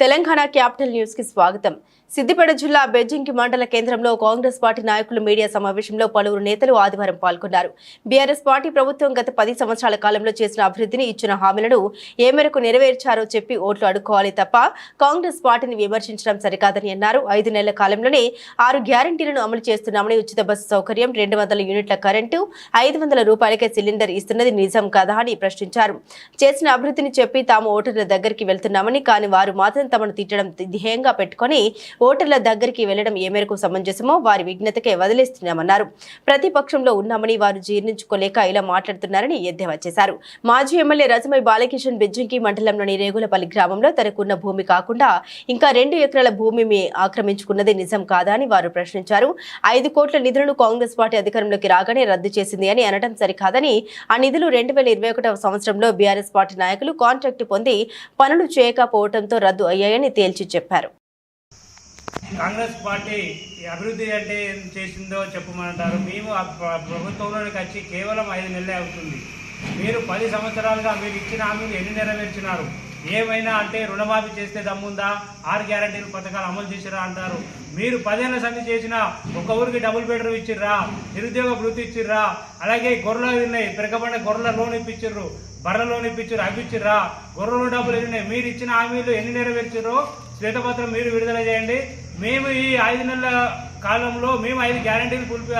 Telangana capital న్యూస్కి స్వాగతం. సిద్దిపేట జిల్లా బెజ్జింకి మండల కేంద్రంలో కాంగ్రెస్ పార్టీ నాయకులు మీడియా సమావేశంలో పలువురు నేతలు ఆదివారం పాల్గొన్నారు. బీఆర్ఎస్ పార్టీ ప్రభుత్వం గత పది సంవత్సరాల కాలంలో చేసిన అభివృద్ధిని ఇచ్చిన హామీలను ఏ మేరకు నెరవేర్చారో చెప్పి ఓట్లు అడుక్కోవాలి తప్ప కాంగ్రెస్ పార్టీని విమర్శించడం సరికాదని అన్నారు. ఐదు నెలల కాలంలోనే ఆరు గ్యారంటీలను అమలు చేస్తున్నామని ఉచిత బస్సు సౌకర్యం రెండు వందల యూనిట్ల కరెంటు ఐదు వందల రూపాయలకే సిలిండర్ ఇస్తున్నది నిజం కదా అని ప్రశ్నించారు. చేసిన అభివృద్ధిని చెప్పి తాము ఓటర్ల దగ్గరికి వెళ్తున్నామని కానీ వారు మాత్రం తమను తిట్టడం ధ్యేయంగా పెట్టుకొని ఓటర్ల దగ్గరికి వెళ్ళడం ఏ మేరకు సమంజసమో వారి విజ్ఞతకే వదిలేస్తున్నామన్నారు. ప్రతిపక్షంలో ఉన్నామని వారు జీర్ణించుకోలేక ఇలా మాట్లాడుతున్నారని ఎద్దేవా చేశారు. మాజీ ఎమ్మెల్యే రజమై బాలకిషన్ బిజ్జింకి మండలంలోని రేగులపల్లి గ్రామంలో తనకున్న భూమి కాకుండా ఇంకా రెండు ఎకరాల భూమి ఆక్రమించుకున్నది నిజం కాదా అని వారు ప్రశ్నించారు. ఐదు కోట్ల నిధులను కాంగ్రెస్ పార్టీ అధికారంలోకి రాగానే రద్దు చేసింది అని అనడం సరికాదని ఆ నిధులు రెండు వేల ఇరవై ఒకటవ సంవత్సరంలో బీఆర్ఎస్ పార్టీ నాయకులు కాంట్రాక్ట్ పొంది పనులు చేయకపోవడంతో రద్దు అయ్యాయని తేల్చి చెప్పారు. కాంగ్రెస్ పార్టీ అభివృద్ధి అంటే ఏం చేసిందో చెప్పమంటారు. మేము ఆ ప్రభుత్వంలోకి వచ్చి కేవలం ఐదు నెలలే అవుతుంది. మీరు పది సంవత్సరాలుగా మీరు ఇచ్చిన హామీలు ఎన్ని నెరవేర్చినారు? ఏమైనా అంటే రుణమాఫీ చేస్తే దమ్ముందా? ఆరు గ్యారంటీలు పథకాలు అమలు చేసిరా అంటారు. మీరు పదేళ్ళ సంధి చేసిన ఒక ఊరికి డబుల్ బెడ్రూమ్ ఇచ్చిర్రా నిరుద్యోగ వృత్తి ఇచ్చిర్రా అలాగే గొర్రెలు ఉన్నాయి పెరగబడిన గొర్రెల లోన్ ఇప్పించిర్రు బర్ర లోన్ ఇప్పించారు అవి ఇచ్చిర్రా. గొర్రెలు డబ్బులు ఎన్ని ఉన్నాయి? మీరు ఇచ్చిన హామీలు ఎన్ని నెరవేర్చారో శ్వేతపత్రం మీరు విడుదల చేయండి. మేము ఈ ఐదు నెలల కాలంలో మేము ఐదు గ్యారంటీలు పులిపి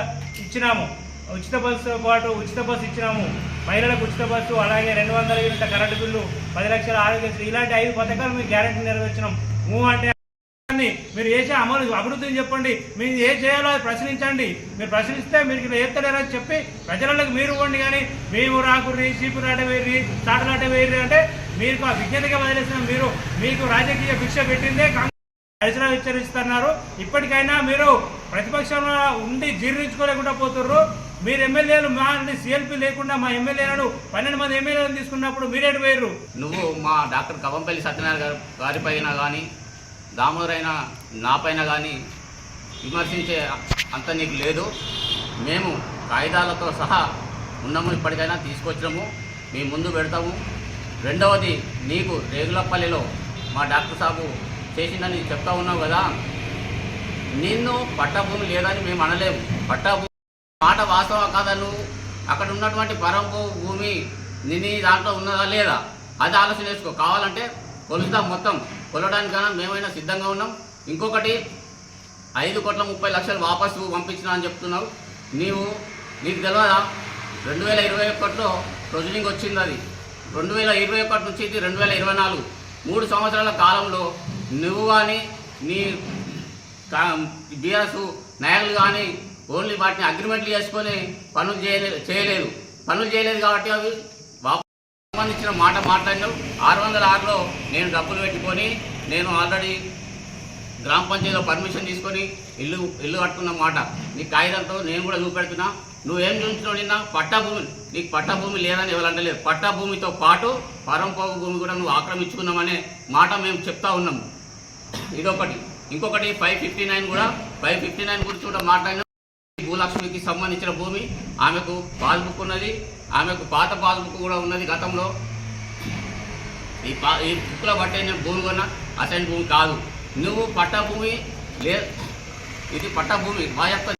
ఇచ్చినాము. ఉచిత బస్సుతో పాటు ఉచిత బస్సు ఇచ్చినాము. మహిళలకు ఉచిత బస్సు అలాగే రెండు వందల యూనిట్ల కరెంటు బిల్లు పది లక్షల ఆరోగ్యశ్రీ ఇలాంటి ఐదు పథకాలు మీకు గ్యారంటీ నెరవేర్చినాం. మూవ్ అంటే మీరు చేసే అమలు అభివృద్ధిని చెప్పండి. మీరు ఏం చేయాలో అది ప్రశ్నించండి. మీరు ప్రశ్నిస్తే మీరు ఇక్కడ ఏత్తలేరో అని చెప్పి ప్రజలకు మీరు ఇవ్వండి కానీ మేము రాకుర్రి చీపురాట వేర్రి తాటలాట వేర్రి అంటే మీకు ఆ విజ్ఞతగా వదిలేసిన మీరు. మీకు రాజకీయ భిక్ష పెట్టిందే కాంగ్రెస్ హెచ్చరిస్తున్నారు. ఇప్పటికైనా మీరు ప్రతిపక్షంలో ఉండి జీర్ణించుకోలేకుండా పోతుర్రు. మీరు ఎమ్మెల్యేలు మా సిఎల్పి లేకుండా మా ఎమ్మెల్యేలను పన్నెండు మంది ఎమ్మెల్యేలను తీసుకున్నప్పుడు మీరేటు వేయరు నువ్వు మా డాక్టర్ కవంపల్లి సత్యనారాయణ గారు గారిపైన కానీ దామోదరైన నాపైన కానీ విమర్శించే అంత నీకు లేదు. మేము కాగితాలతో సహా ఉన్నాము ఇప్పటికైనా తీసుకొచ్చినాము మీ ముందు పెడతాము. రెండవది నీకు రేగులపల్లిలో మా డాక్టర్ సాబు చేసిందని చెప్తా ఉన్నావు కదా. నిన్ను పట్టభూమి లేదని మేము అనలేము. పట్టభూమి మాట వాస్తవ కథను అక్కడ ఉన్నటువంటి పరంపు భూమి నీ దాంట్లో ఉన్నదా లేదా? అది ఆలోచన చేసుకో. కావాలంటే కొలుద్దాం మొత్తం. కొలడానికైనా మేమైనా సిద్ధంగా ఉన్నాం. ఇంకొకటి ఐదు కోట్ల ముప్పై లక్షలు వాపసు పంపించిన అని చెప్తున్నావు నీవు నీకు తెలియదా రెండు వేల ఇరవై ఒకటిలో ప్రొసీడింగ్ వచ్చింది అది. రెండు వేల ఇరవై ఒకటి నుంచి ఇది రెండు వేల ఇరవై నాలుగు. మూడు సంవత్సరాల కాలంలో నువ్వు కానీ నీ బీఆర్ఎస్ నాయకులు కానీ ఓన్లీ వాటిని అగ్రిమెంట్లు చేసుకొని పనులు చేయలేదు చేయలేదు. పనులు చేయలేదు కాబట్టి అవి సంబంధించిన మాట మాట్లాడినాం. ఆరు వందల ఆరులో నేను డబ్బులు పెట్టుకొని నేను ఆల్రెడీ గ్రామ పంచాయతీలో పర్మిషన్ తీసుకొని ఇల్లు ఇల్లు కట్టుకున్న మాట. నీ కాగితంతో నేను కూడా చూపెడుతున్నా. నువ్వేం చూపించినావు నిన్న? పట్టా భూమి నీకు పట్టా భూమి లేదని ఎవరంటలేదు పట్టా భూమితో పాటు పరంపోగు భూమి కూడా నువ్వు ఆక్రమించుకున్నామనే మాట మేము చెప్తా ఉన్నాము ఇదొకటి. ఇంకొకటి ఫైవ్ ఫిఫ్టీ నైన్ కూడా ఫైవ్ ఫిఫ్టీ నైన్ గురించి కూడా మాట్లాడినాం. భూలక్ష్మికి సంబంధించిన భూమి ఆమెకు పాస్బుక్ ఉన్నది ఆమెకు పాత పాస్బుక్ కూడా ఉన్నది గతంలో. ఈ పా ఈ బుక్లో పట్టే నేను భూమి కొన్నా అసైన్ భూమి కాదు. నువ్వు పట్టభూమి లే ఇది పట్టభూమి మా యొక్క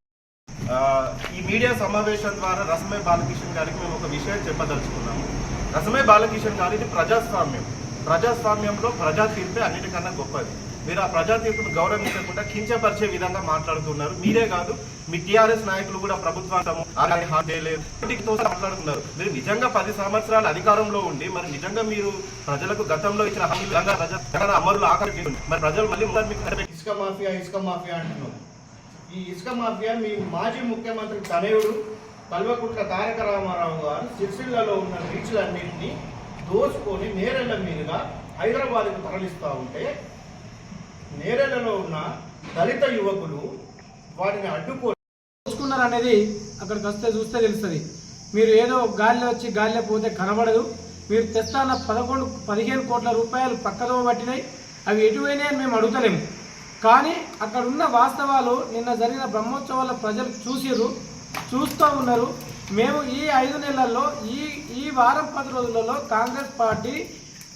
ఈ మీడియా సమావేశం ద్వారా రసమే బాలకిషన్ గారికి మేము ఒక విషయం చెప్పదలుచుకున్నాము. రసమే బాలకిషన్ గారు ఇది ప్రజాస్వామ్యం. ప్రజాస్వామ్యంలో ప్రజా తీర్పే అన్నిటికన్నా గొప్పది. మీరు ఆ ప్రజా తీర్పును గౌరవించకుండా కించపరిచే విధంగా మాట్లాడుతున్నారు. మీరే కాదు మీ టీఆర్ఎస్ నాయకులు కూడా ప్రభుత్వం అలాగే మాట్లాడుతున్నారు. మీరు నిజంగా పది సంవత్సరాలు అధికారంలో ఉండి మరి నిజంగా మీరు ప్రజలకు గతంలో ఇచ్చిన హామీ విధంగా ప్రజల అమరులు ఆకర్షించండి మరి ప్రజలు మళ్ళీ మీకు ఇసుక మాఫియా ఇసుక మాఫియా అంటున్నాం. ఈ ఇసుక మాఫియా మీ మాజీ ముఖ్యమంత్రి తనయుడు కల్వకుట్ల తారక రామారావు గారు సిరిసిల్లలో ఉన్న బీచ్లన్నింటినీ దోచుకొని నేరెళ్ళ మీదుగా హైదరాబాద్కు తరలిస్తూ ఉంటే నేరలలో ఉన్న దళిత యువకులు వాటిని అడ్డుకో చూసుకున్నారు అనేది అక్కడికి వస్తే చూస్తే తెలుస్తుంది. మీరు ఏదో గాలిలో వచ్చి గాలిలో పోతే కనబడదు. మీరు తెస్తాన పదకొండు పదిహేను కోట్ల రూపాయలు పక్కదో పట్టినాయి అవి ఎటువైనా అని మేము అడుగుతలేము. కానీ అక్కడ ఉన్న వాస్తవాలు నిన్న జరిగిన బ్రహ్మోత్సవాల ప్రజలు చూసిర్రు చూస్తూ ఉన్నారు. మేము ఈ ఐదు నెలల్లో ఈ ఈ వారం పది రోజులలో కాంగ్రెస్ పార్టీ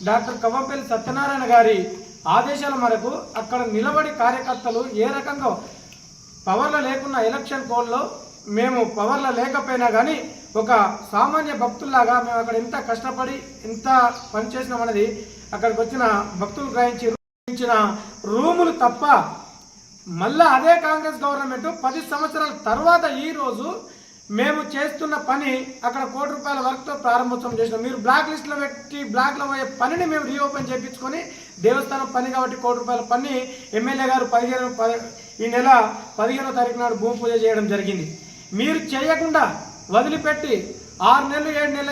డాక్టర్ కవ్వంపల్లి సత్యనారాయణ గారి ఆదేశాల మేరకు అక్కడ నిలబడి కార్యకర్తలు ఏ రకంగా పవర్లో లేకున్న ఎలక్షన్ కోడ్లో మేము పవర్లో లేకపోయినా కానీ ఒక సామాన్య భక్తుల్లాగా మేము అక్కడ ఎంత కష్టపడి ఎంత పనిచేసినాం అనేది అక్కడికి వచ్చిన భక్తులు గ్రహించి గ్రహించిన రూములు తప్ప మళ్ళా అదే కాంగ్రెస్ గవర్నమెంట్ పది సంవత్సరాల తర్వాత ఈ రోజు మేము చేస్తున్న పని అక్కడ కోటి రూపాయల వర్క్తో ప్రారంభోత్సవం చేసినాం. మీరు బ్లాక్ లిస్ట్లో పెట్టి బ్లాక్లో పోయే పనిని మేము రీఓపెన్ చేయించుకొని దేవస్థానం పని కాబట్టి కోటి రూపాయల పని ఎమ్మెల్యే గారు పదిహేను ఈ నెల పదిహేనో తారీఖు నాడు భూమి పూజ చేయడం జరిగింది. మీరు చేయకుండా వదిలిపెట్టి ఆరు నెలలు ఏడు నెలల